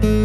নমস্কার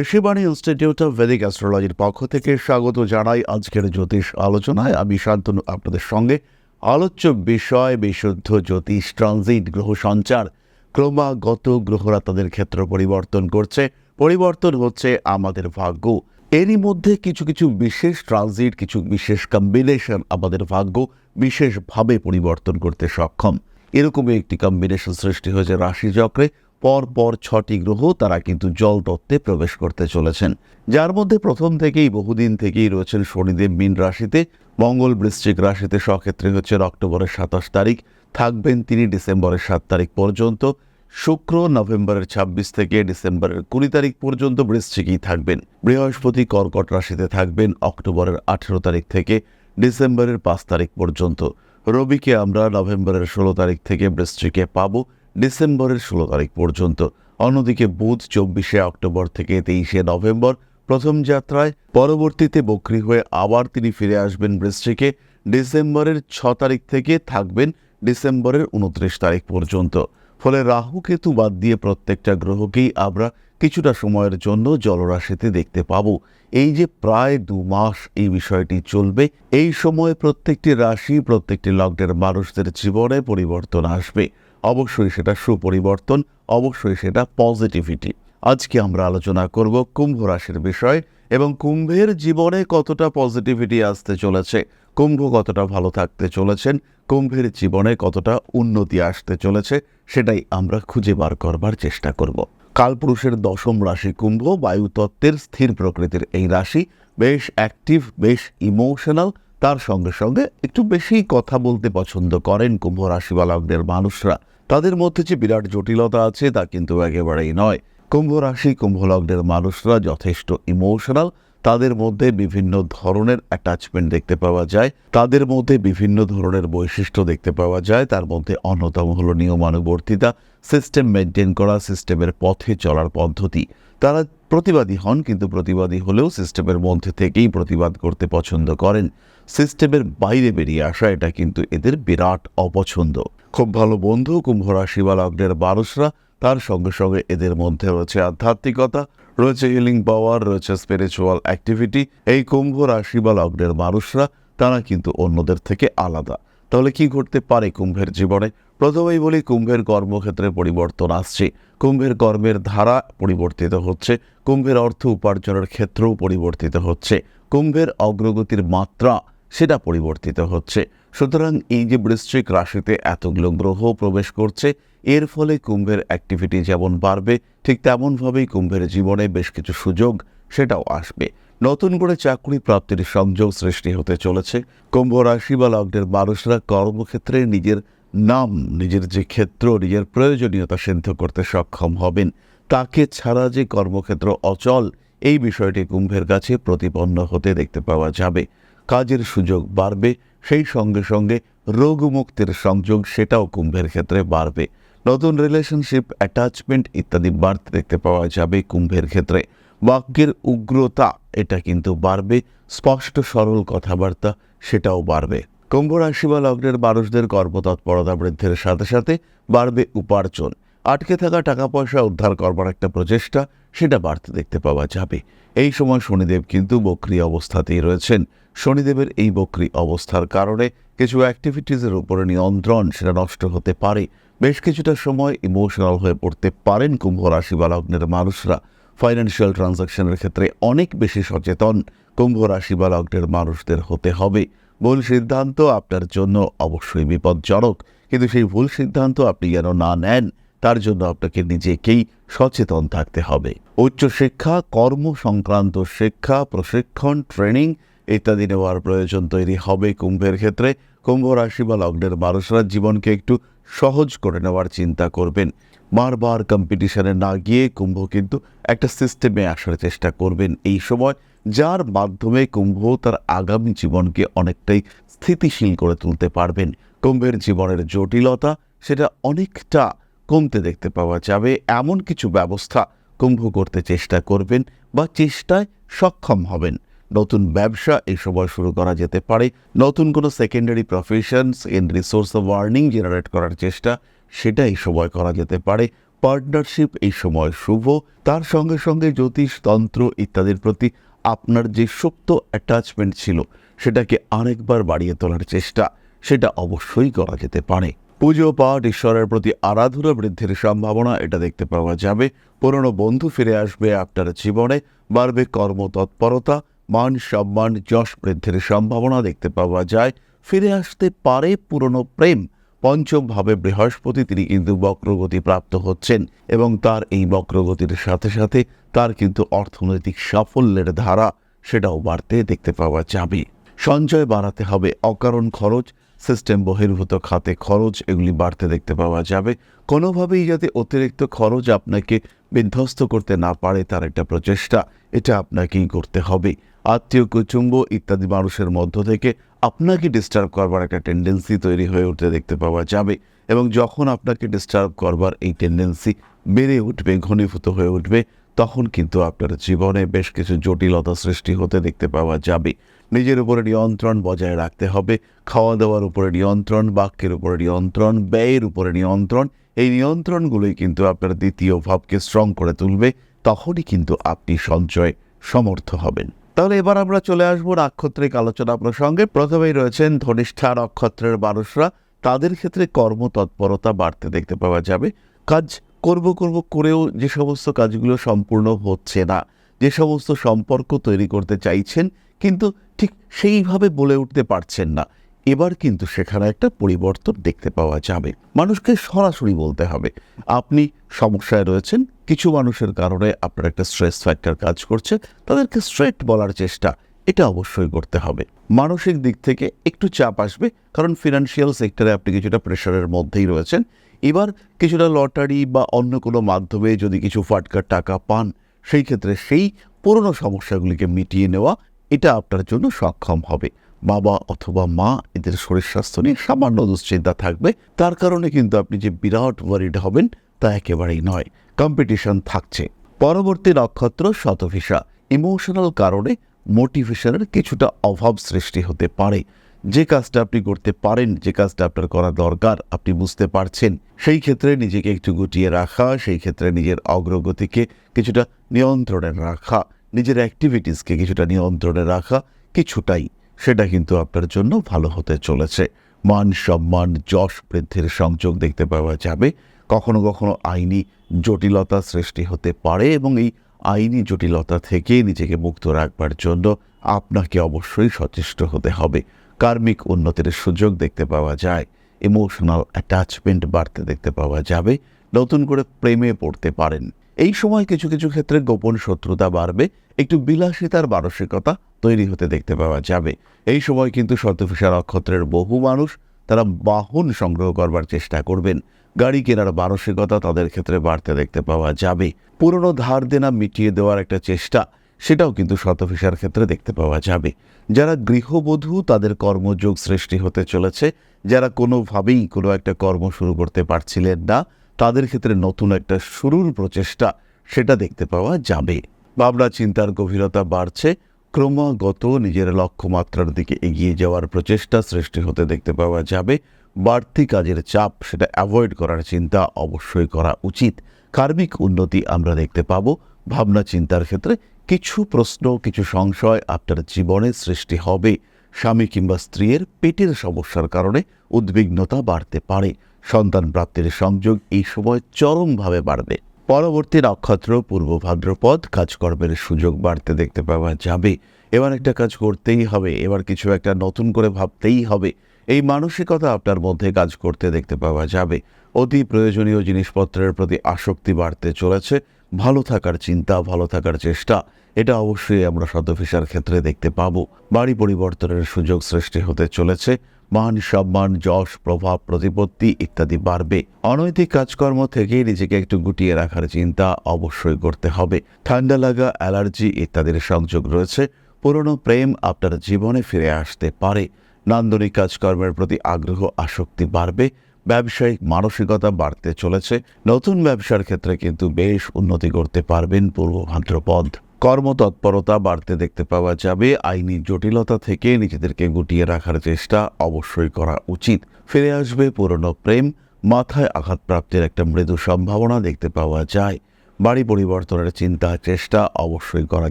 Rishibani institute of Vedic অ্যাস্ট্রোলজির পক্ষ থেকে স্বাগত জানাই আজকের জ্যোতিষ আলোচনায়। আমি শান্তনু, আপনাদের সঙ্গে আলোচ্য বিষয়, বিশুদ্ধ জ্যোতিষ, ট্রানজিট, গ্রহ সঞ্চার, ক্রমাগত গ্রহরা তাদের ক্ষেত্র পরিবর্তন করছে। পরিবর্তন হচ্ছে আমাদের ভাগ্য। এরই মধ্যে কিছু কিছু বিশেষ ট্রানজিট কিছু বিশেষ কম্বিনেশন আমাদের ভাগ্য বিশেষভাবে পরিবর্তন করতে সক্ষম। এরকমই একটি কম্বিনেশন সৃষ্টি হয়েছে রাশিচক্রে পর ছটি গ্রহ তারা কিন্তু জল তত্ত্বে প্রবেশ করতে চলেছেন। যার মধ্যে প্রথম থেকেই বহুদিন থেকেই রয়েছেন শনিদেব মীন রাশিতে। মঙ্গল বৃশ্চিক রাশিতে সক্ষেত্রে হচ্ছেন অক্টোবরের সাতাশ তারিখ। থাকবেন তিনি ডিসেম্বরের সাত তারিখ পর্যন্ত। শুক্র, নভেম্বরের ২৬ থেকে ডিসেম্বরের কুড়ি তারিখ পর্যন্ত বৃশ্চিকেই থাকবেন। বৃহস্পতি কর্কট রাশিতে থাকবেন অক্টোবরের আঠেরো তারিখ থেকে ডিসেম্বরের পাঁচ তারিখ পর্যন্ত। রবিকে আমরা নভেম্বরের ষোলো তারিখ থেকে বৃশ্চিকে পাব ডিসেম্বরের ষোলো তারিখ পর্যন্ত। অন্যদিকে বুধ চব্বিশে অক্টোবর থেকে তেইশে নভেম্বর প্রথম যাত্রায়। পরবর্তীতে বক্রি হয়ে আবার তিনি ফিরে আসবেন বৃশ্চিকে। ডিসেম্বরের ছ তারিখ থেকে থাকবেন ডিসেম্বরের উনত্রিশ তারিখ পর্যন্ত। ফলে রাহু কেতু বাদ দিয়ে প্রত্যেকটা গ্রহকেই আমরা কিছুটা সময়ের জন্য জলরাশিতে দেখতে পাব। এই যে প্রায় দু মাস এই বিষয়টি চলবে, এই সময় প্রত্যেকটি রাশি, প্রত্যেকটি লগ্নের মানুষদের জীবনে পরিবর্তন আসবে। অবশ্যই সেটা সুপরিবর্তন, অবশ্যই সেটা পজিটিভিটি। আজকে আমরা আলোচনা করব কুম্ভ রাশির বিষয়। এবং কুম্ভের জীবনে কতটা পজিটিভিটি আসতে চলেছে, কুম্ভ কতটা ভালো থাকতে চলেছেন, কুম্ভের জীবনে কতটা উন্নতি আসতে চলেছে, সেটাই আমরা খুঁজে বার করবার চেষ্টা করব। কালপুরুষের দশম রাশি কুম্ভ বায়ুতত্ত্বের স্থির প্রকৃতির এই রাশি, বেশ অ্যাক্টিভ বেশ ইমোশনাল তার সঙ্গে সঙ্গে একটু বেশি কথা বলতে পছন্দ করেন কুম্ভ রাশি বা লগ্নের মানুষরা। তাদের মধ্যে যে বিরাট জটিলতা আছে তা কিন্তু একেবারেই নয়। কুম্ভ রাশি কুম্ভ লগ্নের মানুষরা যথেষ্ট ইমোশনাল তাদের মধ্যে বিভিন্ন ধরনের অ্যাটাচমেন্ট দেখতে পাওয়া যায়। তাদের মধ্যে বিভিন্ন ধরনের বৈশিষ্ট্য দেখতে পাওয়া যায়। তার মধ্যে অন্যতম হলো নিয়মানুবর্তিতা সিস্টেম মেনটেন করা সিস্টেমের পথে চলার পদ্ধতি। তারা প্রতিবাদী হন, কিন্তু প্রতিবাদী হলেও সিস্টেমের মধ্যে থেকেই প্রতিবাদ করতে পছন্দ করেন। সিস্টেমের বাইরে বেরিয়ে আসা, এটা কিন্তু এদের বিরাট অপছন্দ। খুব ভালো বন্ধু, কুম্ভ রাশি বা লগ্নের মানুষরা তার সঙ্গে সঙ্গে এদের মধ্যে রয়েছে আধ্যাত্মিকতা, রয়েছে হিলিং পাওয়ার রয়েছে স্পিরিচুয়াল অ্যাক্টিভিটি এই কুম্ভ রাশি বা লগ্নের মানুষরা, তারা কিন্তু অন্যদের থেকে আলাদা। তাহলে কি ঘটতে পারে কুম্ভের জীবনে? প্রথমেই বলি, কুম্ভের কর্মক্ষেত্রে পরিবর্তন আসছে। কুম্ভের কর্মের ধারা পরিবর্তিত হচ্ছে। কুম্ভের অর্থ উপার্জনের ক্ষেত্রেও পরিবর্তিত হচ্ছে। কুম্ভের অগ্রগতির মাত্রা সেটা পরিবর্তিত হচ্ছে। সুতরাং এই যে বৃশ্চিক রাশিতে এতগুলো গ্রহ প্রবেশ করছে এর ফলে কুম্ভের অ্যাক্টিভিটি যেমন বাড়বে, ঠিক তেমনভাবেই কুম্ভের জীবনে বেশ কিছু সুযোগ সেটাও আসবে। নতুন করে চাকরি প্রাপ্তির সংযোগ সৃষ্টি হতে চলেছে। কুম্ভ রাশি বা লগ্নের মানুষরা কর্মক্ষেত্রে নিজের নাম, নিজের যে ক্ষেত্র, নিজের প্রয়োজনীয়তা সিদ্ধ করতে সক্ষম হবেন। তাকে ছাড়া যে কর্মক্ষেত্র অচল, এই বিষয়টি কুম্ভের কাছে প্রতিপন্ন হতে দেখতে পাওয়া যাবে। কাজের সুযোগ বাড়বে, সেই সঙ্গে সঙ্গে রোগমুক্তির সংযোগ সেটাও কুম্ভের ক্ষেত্রে বাড়বে। নতুন রিলেশনশিপ অ্যাটাচমেন্ট ইত্যাদি বাড়তে দেখতে পাওয়া যাবে কুম্ভের ক্ষেত্রে। বাক্যের উগ্রতা, এটা কিন্তু বাড়বে। স্পষ্ট, সরল কথাবার্তা, সেটাও বাড়বে। কুম্ভ রাশি বা লগ্নের মানুষদের কর্মতৎপরতা বৃদ্ধির সাথে সাথে বাড়বে উপার্জন। আটকে থাকা টাকা পয়সা উদ্ধার করবার একটা প্রচেষ্টা, সেটা বাড়তে দেখতে পাওয়া যাবে। এই সময় শনিদেব কিন্তু বক্রি অবস্থাতেই রয়েছেন। শনিদেবের এই বক্রি অবস্থার কারণে কিছু অ্যাক্টিভিটিসের উপরে নিয়ন্ত্রণ, সেটা নষ্ট হতে পারে। বেশ কিছুটা সময় ইমোশনাল হয়ে পড়তে পারেন কুম্ভ রাশি বা লগ্নের মানুষরা। ফাইন্যান্সিয়াল ট্রানজাকশনের ক্ষেত্রে অনেক বেশি সচেতন কুম্ভ রাশি বা লগ্নের মানুষদের হতে হবে। ভুল সিদ্ধান্ত আপনার জন্য অবশ্যই বিপজ্জনক। কিন্তু সেই ভুল সিদ্ধান্ত আপনি যেন না নেন, তার জন্য আপনাকে নিজেকেই সচেতন থাকতে হবে। উচ্চশিক্ষা কর্ম সংক্রান্ত শিক্ষা, প্রশিক্ষণ, ট্রেনিং ইত্যাদি নেওয়ার প্রয়োজন তৈরি হবে কুম্ভের ক্ষেত্রে। কুম্ভ রাশি বা লগ্নের মানুষরা জীবনকে একটু সহজ করে নেওয়ার চিন্তা করবেন। বারবার কম্পিটিশনে না গিয়ে কুম্ভ কিন্তু একটা সিস্টেমে আসার চেষ্টা করবেন। এই সময় যার মাধ্যমে কুম্ভ তার আগামী জীবনকে অনেকটাই স্থিতিশীল করে তুলতে পারবেন। কুম্ভের জীবনের জটিলতা সেটা অনেকটা কমতে দেখতে পাওয়া যাবে। এমন কিছু ব্যবস্থা কুম্ভ করতে চেষ্টা করবেন বা চেষ্টায় সক্ষম হবেন। নতুন ব্যবসা এই সময় শুরু করা যেতে পারে। নতুন কোনো secondary professions in resource of earning generate করার চেষ্টা সেটা এই সময় করা যেতে পারে। পার্টনারশিপ এই সময় শুভ। তার সঙ্গে সঙ্গে জ্যোতিষ, তন্ত্র ইত্যাদির প্রতি আপনার যে সুপ্ত অ্যাটাচমেন্ট ছিল সেটাকে আরেকবার বাড়িয়ে তোলার চেষ্টা সেটা অবশ্যই করা যেতে পারে। পুজো, পাঠ, ঈশ্বরের প্রতি আরাধনা বৃদ্ধির সম্ভাবনা এটা দেখতে পাওয়া যাবে। পুরনো বন্ধু ফিরে আসবে আপনার জীবনে, বাড়বে কর্মতৎপরতা মান সম্মান যশ বৃদ্ধির সম্ভাবনা দেখতে পাওয়া যায়। ফিরে আসতে পারে পুরনো প্রেম। পঞ্চম ভাবে বৃহস্পতি তিনি কিন্তু বক্রগতি প্রাপ্ত হচ্ছেন এবং তার এই বক্রগতির সাথে সাথে তার কিন্তু অর্থনৈতিক সাফল্যের ধারা সেটাও বাড়তে দেখতে পাওয়া যাবে। সঞ্চয় বাড়াতে হবে অকারণ খরচ সিস্টেম বহির্ভূত খাতে খরচ এগুলি বাড়তে দেখতে পাওয়া যাবে। কোনোভাবেই যাতে অতিরিক্ত খরচ আপনাকে বিধ্বস্ত করতে না পারে তার একটা প্রচেষ্টা, এটা আপনাকেই করতে হবে। আত্মীয় কুচুম্ব ইত্যাদি মানুষের মধ্য থেকে আপনাকে ডিস্টার্ব করবার একটা টেন্ডেন্সি তৈরি হয়ে উঠতে দেখতে পাওয়া যাবে এবং যখন আপনাকে ডিস্টার্ব করবার এই টেন্ডেন্সি বেড়ে উঠবে, ঘনীভূত হয়ে উঠবে, তখন কিন্তু আপনার জীবনে বেশ কিছু জটিলতা সৃষ্টি হতে দেখতে পাওয়া যাবে। নিজের উপরে নিয়ন্ত্রণ বজায় রাখতে হবে খাওয়া দাওয়ার উপরে নিয়ন্ত্রণ, বাক্যের উপরে নিয়ন্ত্রণ, ব্যয়ের উপরে নিয়ন্ত্রণ, এই নিয়ন্ত্রণগুলোই কিন্তু আপনার দ্বিতীয় ভাবকে স্ট্রং করে তুলবে, তখনই কিন্তু আপনি সঞ্চয় সমর্থ হবেন। তাহলে এবার আমরা চলে আসব নাক্ষত্রিক আলোচনা প্রসঙ্গে। প্রথমেই রয়েছেন ধনিষ্ঠা নক্ষত্রের মানুষরা। তাদের ক্ষেত্রে কর্মতৎপরতা বাড়তে দেখতে পাওয়া যাবে। কাজ করব করব করেও যে সমস্ত কাজগুলো সম্পূর্ণ হচ্ছে না, যে সমস্ত সম্পর্ক তৈরি করতে চাইছেন, কিন্তু ঠিক সেইভাবে বলে উঠতে পারছেন না। এবার কিন্তু সেখানে একটা পরিবর্তন দেখতে পাওয়া যাবে। মানুষকে সরাসরি বলতে হবে, আপনি সমস্যায় রয়েছেন, কিছু মানুষের কারণে আপনার একটা স্ট্রেস ফ্যাক্টর কাজ করছে, তাদেরকে স্ট্রেট বলার চেষ্টা, এটা অবশ্যই করতে হবে। মানসিক দিক থেকে একটু চাপ আসবে, কারণ ফিনান্সিয়াল সেক্টরে আপনি কিছুটা প্রেশারের মধ্যেই রয়েছেন। এবার কিছুটা লটারি বা অন্য কোনো মাধ্যমে যদি কিছু ফাটকার টাকা পান, সেই ক্ষেত্রে সেই পুরনো সমস্যাগুলিকে মিটিয়ে নেওয়া, এটা আপনার জন্য সক্ষম হবে। বাবা অথবা মা এদের শরীর স্বাস্থ্য নিয়ে সামান্য দুশ্চিন্তা থাকবে। তার কারণে কিন্তু আপনি যে বিরাট ওয়ারিড হবেন তা একেবারেই নয়। কম্পিটিশন থাকছে। পরবর্তী নক্ষত্র শতভিসা। ইমোশনাল কারণে মোটিভেশনের কিছুটা অভাব সৃষ্টি হতে পারে। যে কাজটা আপনি করতে পারেন, যে কাজটা আপনার করা দরকার, আপনি বুঝতে পারছেন। সেই ক্ষেত্রে নিজেকে একটু গুটিয়ে রাখা, সেই ক্ষেত্রে নিজের অগ্রগতিকে কিছুটা নিয়ন্ত্রণে রাখা, নিজের অ্যাক্টিভিটিসকে কিছুটা নিয়ন্ত্রণে রাখা কিছুটাই। সেটা কিন্তু আপনার জন্য ভালো হতে চলেছে। মান সম্মান, যশ বৃদ্ধির সংযোগ দেখতে পাওয়া যাবে। কখনো কখনো আইনি জটিলতা সৃষ্টি হতে পারে এবং এই আইনি জটিলতা থেকে নিজেকে মুক্ত রাখবার জন্য আপনাকে অবশ্যই সচেষ্ট হতে হবে। কার্মিক উন্নতির সুযোগ দেখতে পাওয়া যায়। ইমোশনাল অ্যাটাচমেন্ট বাড়তে দেখতে পাওয়া যাবে। নতুন করে প্রেমে পড়তে পারেন। এই সময় কিছু কিছু ক্ষেত্রে গোপন শত্রুতা বাড়বে। একটু বিলাসিতার মানসিকতা তৈরি হতে দেখতে পাওয়া যাবে। এই সময় কিন্তু শতভিসা নক্ষত্রের বহু মানুষ তারা বাহন সংগ্রহ করবার চেষ্টা করবেন। গাড়ি কেনার মানসিকতা তাদের ক্ষেত্রে বাড়তে দেখতে পাওয়া যাবে। পুরনো ধার দেনা মিটিয়ে দেওয়ার একটা চেষ্টা, সেটাও কিন্তু শতভিসার ক্ষেত্রে দেখতে পাওয়া যাবে। যারা গৃহবধূ, তাদের কর্মযোগ সৃষ্টি হতে চলেছে। যারা কোনোভাবেই কোনো একটা কর্ম শুরু করতে পারছিলেন না, তাদের ক্ষেত্রে নতুন একটা শুরুর প্রচেষ্টা, সেটা দেখতে পাওয়া যাবে। ভাবনা, চিন্তার গভীরতা বাড়ছে। ক্রমাগত নিজের লক্ষ্যমাত্রার দিকে এগিয়ে যাওয়ার প্রচেষ্টা সৃষ্টি হতে দেখতে পাওয়া যাবে। বাড়তি কাজের চাপ সেটা অ্যাভয়েড করার চিন্তা অবশ্যই করা উচিত। কার্মিক উন্নতি আমরা দেখতে পাবো। ভাবনা চিন্তার ক্ষেত্রে কিছু প্রশ্ন, কিছু সংশয় আপনার জীবনে সৃষ্টি হবে। স্বামী কিংবা স্ত্রীর পেটের সমস্যার কারণে উদ্বিগ্নতা বাড়তে পারে। সন্তান প্রাপ্তির সংযোগ এই সময় চরমভাবে বাড়বে। পরবর্তী নক্ষত্র, পূর্ব ভাদ্রপদ, কাজকর্মের সুযোগ বাড়তে দেখতে পাওয়া যাবে। এবার একটা কাজ করতেই হবে, এবার কিছু একটা নতুন করে ভাবতেই হবে। এই মানসিকতা আপনার মধ্যে কাজ করতে দেখতে পাওয়া যাবে। অতি প্রয়োজনীয় জিনিসপত্রের প্রতি আসক্তি বাড়তে চলেছে। ভালো থাকার চিন্তা, ভালো থাকার চেষ্টা, এটা অবশ্যই আমরা শতভিসার ক্ষেত্রে দেখতে পাবো। বাড়ি পরিবর্তনের সুযোগ সৃষ্টি হতে চলেছে। মান সম্মান, যশ, প্রভাব, প্রতিপত্তি ইত্যাদি বাড়বে। অনৈতিক কাজকর্ম থেকে নিজেকে একটু গুটিয়ে রাখার চিন্তা অবশ্যই করতে হবে। ঠান্ডা লাগা, অ্যালার্জি ইত্যাদির সংযোগ রয়েছে। পুরনো প্রেম আপনার জীবনে ফিরে আসতে পারে। নান্দনিক কাজকর্মের প্রতি আগ্রহ, আসক্তি বাড়বে। ব্যবসায়িক মানসিকতা বাড়তে চলেছে। নতুন ব্যবসার ক্ষেত্রে কিন্তু বেশ উন্নতি করতে পারবেন পূর্ব ভাদ্রপদ। কর্মতৎপরতা বাড়তে দেখতে পাওয়া যাবে। আইনি জটিলতা থেকে নিজেদেরকে গুটিয়ে রাখার চেষ্টা অবশ্যই করা উচিত। ফিরে আসবে পুরনো প্রেম, মাথায় আঘাতপ্রাপ্তির একটা মৃদু সম্ভাবনা দেখতে পাওয়া যায়। বাড়ি পরিবর্তনের চিন্তা, চেষ্টা অবশ্যই করা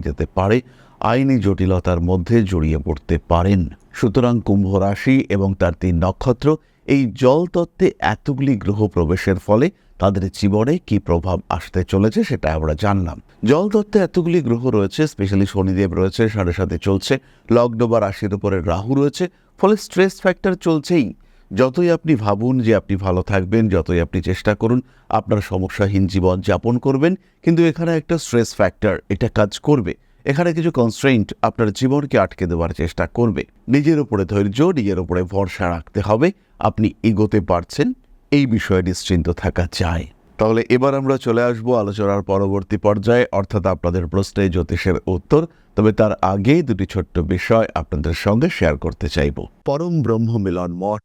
যেতে পারে। আইনি জটিলতার মধ্যে জড়িয়ে পড়তে পারেন। সুতরাং কুম্ভ রাশি এবং তার তিন নক্ষত্র এই জলতত্ত্বে এতগুলি গ্রহ প্রবেশের ফলে তাদের জীবনে কি প্রভাব আসতে চলেছে সেটা আমরা জানলাম। জল তত্ত্বে এতগুলি গ্রহ রয়েছে স্পেশালি শনিদেব রয়েছে, সাড়ে সাথে চলছে, লগ্ন বা রাশির উপরে রাহু রয়েছে, ফলে স্ট্রেস ফ্যাক্টর চলছেই। যতই আপনি ভাবুন যে আপনি ভালো থাকবেন, যতই আপনি চেষ্টা করুন, আপনার সমস্যাহীন জীবন যাপন করবেন, কিন্তু এখানে একটা স্ট্রেস ফ্যাক্টর এটা কাজ করবে। এখানে কিছু কনস্ট্রেন্ট আপনার জীবনকে আটকে দেওয়ার চেষ্টা করবে। নিজের উপরে ধৈর্য, নিজের উপরে ভরসা রাখতে হবে। আপনি এগোতে পারছেন এই বিষয়ে নিশ্চিন্ত থাকা যায়। তাহলে এবার আমরা চলে আসব আলোচনার পরবর্তী পর্যায়ে, অর্থাৎ আপনাদের প্রশ্নে জ্যোতিষের উত্তর, তবে তার আগে দুটি ছোট্ট বিষয় আপনাদের সঙ্গে শেয়ার করতে চাইব। পরম ব্রহ্ম মিলন মঠ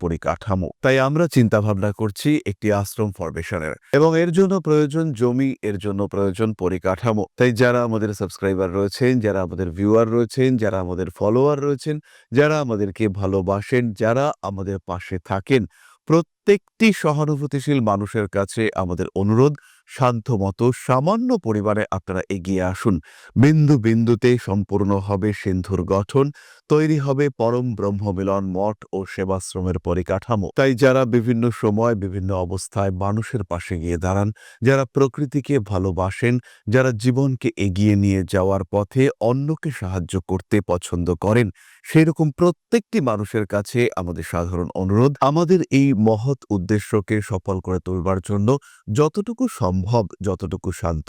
পরিকাঠামো। তাই আমরা চিন্তা ভাবনা করছি একটি আশ্রম ফরমেশনের এবং এর জন্য প্রয়োজন জমি, এর জন্য প্রয়োজন পরিকাঠামো। তাই যারা আমাদের সাবস্ক্রাইবার রয়েছেন, যারা আমাদের ভিউয়ার রয়েছেন, যারা আমাদের ফলোয়ার রয়েছেন, যারা আমাদেরকে ভালোবাসেন, যারা আমাদের পাশে থাকেন, প্রত্যেকটি সহানুভূতিশীল মানুষের কাছে আমাদের অনুরোধ, শান্ত মতো, সামান্য পরিমাণে আপনারা এগিয়ে আসুন। বিন্দু বিন্দুতে সম্পূর্ণ হবে সিন্ধুর গঠন। তৈরি হবে পরম ব্রহ্মমিলন মঠ ও সেবাশ্রমের পরিকাঠামো। তাই যারা বিভিন্ন সময় বিভিন্ন অবস্থায় মানুষের পাশে গিয়ে দাঁড়ান, যারা প্রকৃতিকে ভালোবাসেন, যারা জীবনকে এগিয়ে নিয়ে যাওয়ার পথে অন্যকে সাহায্য করতে পছন্দ করেন, সেরকম প্রত্যেকটি মানুষের কাছে আমাদের সাধারণ অনুরোধ, আমাদের এই মহৎ উদ্দেশ্যকে সফল করে তুলবার জন্য যতটুকু সম্ভব, যতটুকু সাধ্য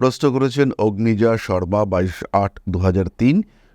প্রশ্ন করেছেন অগ্নিজা শর্মা, বাইশ আট দু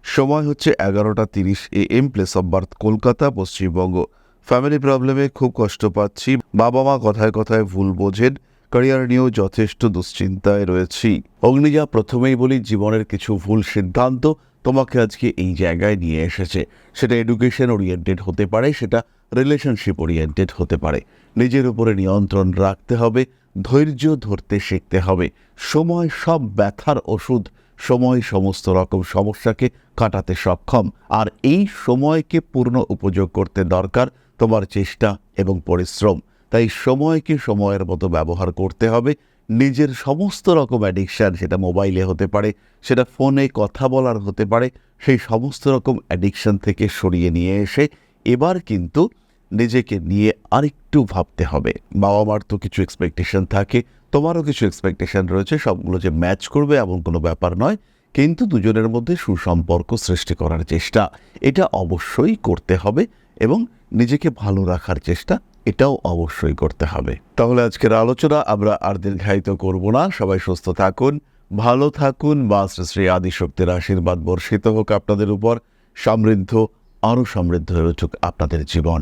সময় হচ্ছে এগারোটা তিরিশ A M place of birth Kolkata, Paschimbanga. Family প্রবলেমে খুব কষ্ট পাচ্ছি। বাবা মা কথায় কথায় ভুল বোঝেন। ক্যারিয়ার নিয়েও যথেষ্ট দুশ্চিন্তায় রয়েছি। অগ্নিজা, প্রথমেই বলি, জীবনের কিছু ভুল সিদ্ধান্ত তোমাকে আজকে এই জায়গায় নিয়ে এসেছে। সেটা এডুকেশন ওরিয়েন্টেড হতে পারে, সেটা রিলেশনশিপ ওরিয়েন্টেড হতে পারে। নিজের উপরে নিয়ন্ত্রণ রাখতে হবে। ধৈর্য ধরতে শিখতে হবে। সময় সব ব্যথার ওষুধ। সময় সমস্ত রকম সমস্যাকে কাটাতে সক্ষম। আর এই সময়কে পূর্ণ উপযোগ করতে দরকার তোমার চেষ্টা এবং পরিশ্রম। তাই সময়কে সময়ের মতো ব্যবহার করতে হবে। নিজের সমস্ত রকম অ্যাডিকশান সেটা মোবাইলে হতে পারে, সেটা ফোনে কথা বলার হতে পারে, সেই সমস্ত রকম অ্যাডিকশান থেকে সরিয়ে নিয়ে এসে এবার কিন্তু নিজেকে নিয়ে আরেকটু ভাবতে হবে। বাবা মার তো কিছু এক্সপেকটেশন থাকে, তোমারও কিছু এক্সপেকটেশন রয়েছে, সবগুলো যে ম্যাচ করবে এমন কোনো ব্যাপার নয়, কিন্তু দুজনের মধ্যে সুসম্পর্ক সৃষ্টি করার চেষ্টা, এটা অবশ্যই করতে হবে এবং নিজেকে ভালো রাখার চেষ্টা, এটাও অবশ্যই করতে হবে। তাহলে আজকের আলোচনা আমরা আর দীর্ঘায়িত করব না, সবাই সুস্থ থাকুন, ভালো থাকুন বা শ্রী শ্রী আদিশক্তির আশীর্বাদ বর্ষিত হোক আপনাদের উপর, সমৃদ্ধ, আরও সমৃদ্ধ হয়ে উঠুক আপনাদের জীবন।